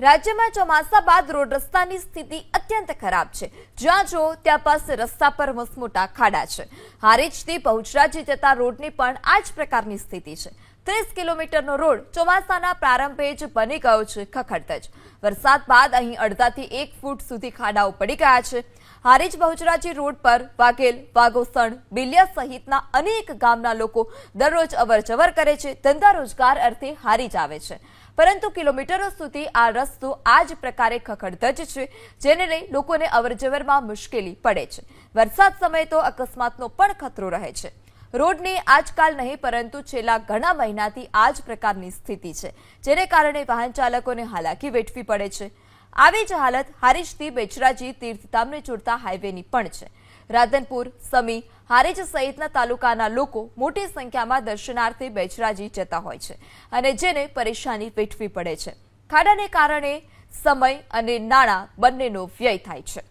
રાજ્યમાં ચોમાસા બાદ રોડ રસ્તાની સ્થિતિ અત્યંત ખરાબ છે. જ્યાં જો ત્યાં પાસે રસ્તા પર મસમોટા ખાડા છે. હારીજથી પહોંચરાજી જતા રોડની પણ આ જ પ્રકારની સ્થિતિ છે. ત્રીસ કિલોમીટરનો રોડ ચોમાસાના પ્રારંભે જ બની ગયો છે ખખડધજ. વરસાદ બાદ અહીં અડધાથી એક ફૂટ સુધી ખાડાઓ પડી ગયા છે. હારીજ બહુચરાજી રોડ પર વાઘેલ, વાઘોસણ, બિલિયા સહિતના અનેક ગામના લોકો દરરોજ અવરજવર કરે છે. ધંધા રોજગાર અર્થે હારીજ આવે છે. પરંતુ કિલોમીટરો સુધી આ રસ્તો આ જ પ્રકારે ખખડધજ છે, જેને લઈ લોકોને અવરજવરમાં મુશ્કેલી પડે છે. વરસાદ સમયે તો અકસ્માતનો પણ ખતરો રહે છે. રોડની આજકાલ નહીં, પરંતુ છેલ્લા ઘણા મહિનાથી આ જ પ્રકારની સ્થિતિ છે, જેને કારણે વાહન ચાલકોને હાલાકી વેઠવી પડે છે. આવી જ હાલત હારીજથી બેચરાજી તીર્થધામને જોડતા હાઈવેની પણ છે. રાધનપુર, સમી, હારીજ સહિતના તાલુકાના લોકો મોટી સંખ્યામાં દર્શનાર્થે બેચરાજી જતા હોય છે અને જેને પરેશાની વેઠવી પડે છે. ખાડાને કારણે સમય અને નાણાં બંનેનો વ્યય થાય છે.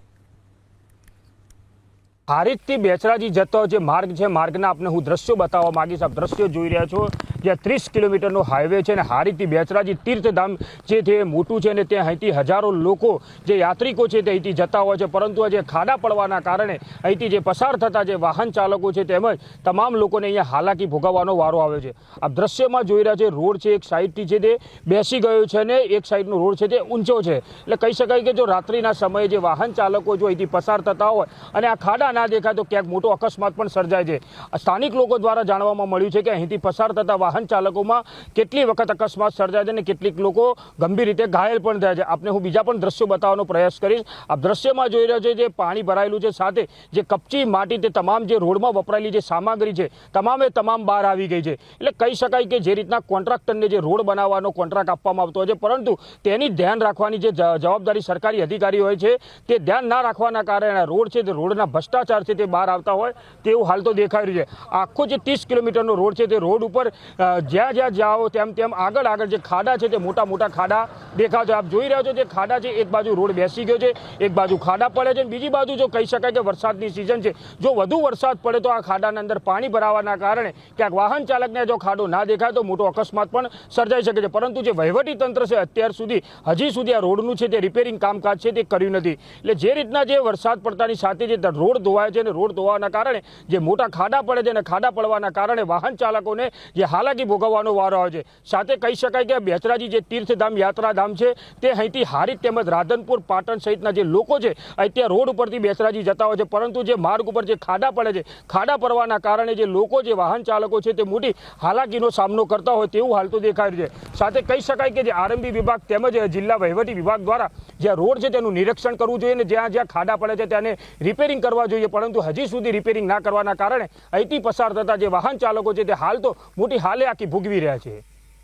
હારીજથી બેચરાજી જતો જે માર્ગ છે, માર્ગના આપને હું દ્રશ્યો બતાવવા માંગીશ. આપ દ્રશ્યો જોઈ રહ્યા છો. જ્યાં ત્રીસ કિલોમીટરનો હાઈવે છે અને હારીથી બેચરાજી તીર્થધામ જે એ મોટું છે અને ત્યાં અહીંથી હજારો લોકો, જે યાત્રિકો છે તે અહીંથી જતા હોય છે. પરંતુ આજે ખાડા પડવાના કારણે અહીંથી જે પસાર થતા જે વાહન ચાલકો છે તેમજ તમામ લોકોને અહીંયા હાલાકી ભોગવવાનો વારો આવે છે. આ દ્રશ્યમાં જોઈ રહ્યા છે, રોડ છે એક સાઈડથી છે તે બેસી ગયો છે અને એક સાઈડનો રોડ છે તે ઊંચો છે. એટલે કહી શકાય કે જો રાત્રિના સમયે જે વાહન ચાલકો જો અહીંથી પસાર થતા હોય અને આ ખાડા ના દેખાય તો ક્યાંક મોટો અકસ્માત પણ સર્જાય છે. સ્થાનિક લોકો દ્વારા જાણવામાં મળ્યું છે કે અહીંથી પસાર થતા વાહન ચાલકોમાં કેટલી વખત અકસ્માત સર્જાય છે અને કેટલીક લોકો ગંભીર રીતે ઘાયલ પણ થયા છે. આપને હું બીજા પણ દ્રશ્યો બતાવવાનો પ્રયાસ કરીશ. આપ દ્રશ્યમાં જોઈ રહ્યો છે જે પાણી ભરાયેલું છે, સાથે જે કપચી માટી તે તમામ જે રોડમાં વપરાયેલી જે સામગ્રી છે, તમામે તમામ બહાર આવી ગઈ છે. એટલે કહી શકાય કે જે રીતના કોન્ટ્રાક્ટરને જે રોડ બનાવવાનો કોન્ટ્રાક્ટ આપવામાં આવતો હોય છે, પરંતુ તેની ધ્યાન રાખવાની જે જવાબદારી સરકારી અધિકારી હોય છે, તે ધ્યાન ના રાખવાના કારણે રોડ છે તે રોડના ભ્રષ્ટાચાર છે તે બહાર આવતા હોય તેવું હાલ તો દેખાઈ રહ્યું છે. આખો જે ત્રીસ કિલોમીટરનો રોડ છે તે રોડ ઉપર જ્યાં જ્યાં જાઓ તેમ તેમ આગળ આગળ જે ખાડા છે તે મોટા મોટા ખાડા દેખાવ છે. આપ જોઈ રહ્યા છો જે ખાડા છે, એક બાજુ રોડ બેસી ગયો છે, એક બાજુ ખાડા પડે છે બીજી બાજુ જો કહી શકાય કે વરસાદની સિઝન છે. જો વધુ વરસાદ પડે તો આ ખાડાના અંદર પાણી ભરાવાના કારણે ક્યાંક વાહન ચાલકને જો ખાડો ના દેખાય તો મોટો અકસ્માત પણ સર્જાઈ શકે છે. પરંતુ જે વહીવટી તંત્ર છે અત્યાર સુધી, હજી સુધી આ રોડનું છે તે રિપેરિંગ કામકાજ છે તે કર્યું નથી. એટલે જે રીતના જે વરસાદ પડતાની સાથે જે રોડ ધોવાય છે અને રોડ ધોવાના કારણે જે મોટા ખાડા પડે છે અને ખાડા પડવાના કારણે વાહન ચાલકોને જે હાલાકી ભોગવવાનો વારો આવે સાથે કહી શકાય કે બેચરાજી જે તીર્થધામ, યાત્રાધામ છે, તે અહીંથી હારીજ તેમજ રાધનપુર, પાટણ સહિતના જે લોકો છે અત્યારે રોડ ઉપરથી બેચરાજી જતા હોય છે. પરંતુ જે માર્ગ ઉપર જે ખાડા પડે છે, ખાડા પડવાના કારણે જે લોકો જે વાહન ચાલકો છે, તે મોટી હાલાકીનો સામનો કરતા હોય તેવું હાલ તો દેખાય છે. સાથે કહી શકાય કે જે આરંભી વિભાગ તેમજ જિલ્લા વહીવટી વિભાગ દ્વારા જ્યાં રોડ છે, તેનું નિરીક્ષણ કરવું જોઈએ અને જ્યાં જ્યાં ખાડા પડે છે તેને રિપેરિંગ કરવા જોઈએ. પરંતુ હજી સુધી રિપેરિંગ ના કરવાના કારણે અહીંથી પસાર થતા જે વાહન ચાલકો છે, તે હાલ તો મોટી હાલે આખી ભોગવી રહ્યા છે.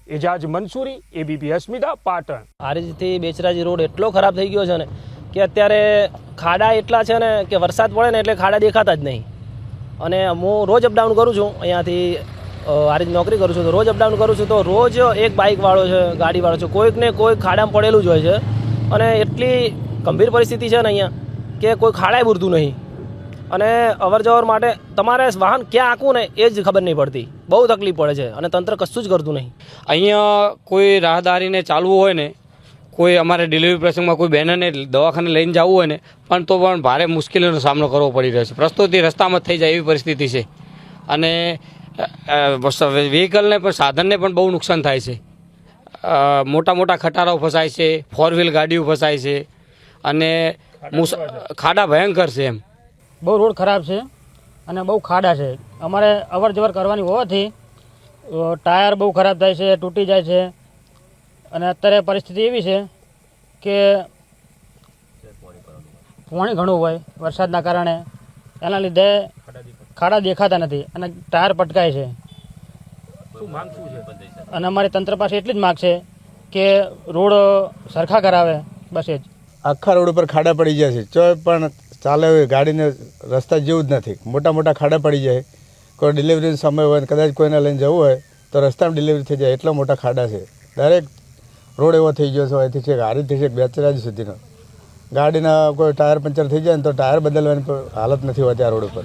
એજાજ મંસૂરી એબીપી અસ્મિતા, પાટણ. હારીજથી બેચરાજી રોડ એટલો ખરાબ થઈ ગયો છે ને કે અત્યારે ખાડા એટલા છે ને કે વરસાદ પડે ને એટલે ખાડા દેખાતા જ નહીં. અને હું રોજ અપડાઉન કરું છું, અહીંયાથી હારીજ નોકરી કરું છું તો રોજ અપડાઉન કરું છું તો રોજ એક બાઇકવાળો છે ગાડીવાળો છે કોઈકને કોઈક ખાડામાં પડેલું જ હોય છે. અને એટલી ગંભીર પરિસ્થિતિ છે ને અહીંયા કે કોઈ ખાડાય પૂરતું નહીં. અને અવર જવર માટે તમારે વાહન ક્યાં આંકવું ને એ જ ખબર નહીં પડતી. બહુ તકલીફ પડે છે અને તંત્ર કશું જ કરતું નહીં. અહીંયા કોઈ રાહદારીને ચાલવું હોય ને, કોઈ અમારે ડિલિવરી પ્રસંગમાં કોઈ બહેનને દવાખાને લઈને જવું હોય ને, પણ તો પણ ભારે મુશ્કેલીનો સામનો કરવો પડી રહ્યો છે. પ્રસ્તુતિ રસ્તામાં થઈ જાય એવી પરિસ્થિતિ છે. અને વ્હીકલને પણ, સાધનને પણ બહુ નુકસાન થાય છે. મોટા મોટા ખટારાઓ ફસાય છે ફોર વ્હીલ ગાડીઓ ફસાય છે. અને મુસ- ખાડા ભયંકર છે એમ. બહુ રોડ ખરાબ છે અને બહુ ખાડા છે. અમારે અવર જવર કરવાની હોવાથી ટાયર બહુ ખરાબ થાય છે તૂટી જાય છે. અને અત્યારે પરિસ્થિતિ એવી છે કે પાણી ઘણું હોય વરસાદના કારણે. એના લીધે ખાડા દેખાતા નથી અને ટાયર પટકાય છે. અને અમારી તંત્ર પાસે એટલી જ માગ છે કે રોડ સરખા કરાવે. બસ એ જ. આખા રોડ ઉપર ખાડા પડી જાય છે ચોય પણ ચાલે હોય, ગાડીને રસ્તા જેવું જ નથી. મોટા મોટા ખાડા પડી જાય. કોઈ ડિલિવરીનો સમય હોય, કદાચ કોઈને લઈને જવું હોય, તો રસ્તામાં ડિલિવરી થઈ જાય. એટલા મોટા ખાડા છે. દરેક રોડ એવો થઈ ગયો છે, અહીંથી છેક હારીથી છે બેચરાજ સુધીનો. ગાડીના કોઈ ટાયર પંચર થઈ જાય ને તો ટાયર બદલવાની હાલત નથી હોતી આ રોડ ઉપર.